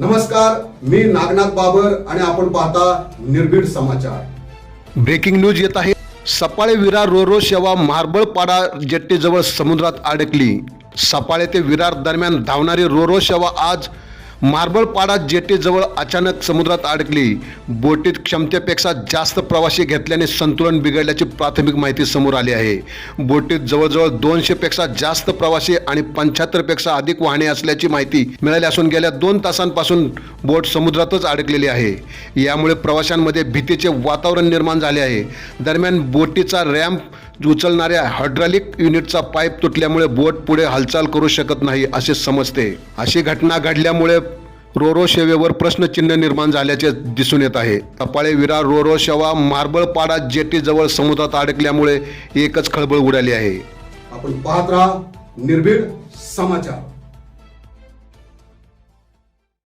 नमस्कार मी नागनाथ बाबर आणि आपण पाहता निर्भीड समाचार. ब्रेकिंग न्यूज येत आहे. सपाळे विरार रोरो सेवा मार्बळपाडा जेट्टीजवळ समुद्रात अडकली. सपाळे ते विरार दरम्यान धावणारी रोरो सेवा आज मार्बलपाडा जेटेजवळ अचानक समुद्रात अडकली. बोटीत क्षमतेपेक्षा जास्त प्रवासी घेतल्याने संतुलन बिघडल्याची प्राथमिक माहिती समोर आली आहे. बोटीत जवळजवळ दोनशेपेक्षा जास्त प्रवासी आणि पंच्याहत्तरपेक्षा अधिक वाहने असल्याची माहिती मिळाली असून गेल्या दोन तासांपासून बोट समुद्रातच अडकलेली आहे. यामुळे प्रवाशांमध्ये भीतीचे वातावरण निर्माण झाले आहे. दरम्यान बोटीचा रॅम्प उचलणाऱ्या हायड्रॉलिक युनिटचा पाईप तुटल्यामुळे बोट पुढे हालचाल करू शकत नाही असे समजते. अशी घटना घडल्यामुळे रोरो सेवेवर प्रश्नचिन्ह निर्माण झाल्याचे दिसून येत आहे. तपाळे विरार रोरो सेवा मार्बळपाडा जेटीजवळ समुद्रात अडकल्यामुळे एकच खळबळ उडाली आहे. आपण पाहत राहा निर्भीड समाचार.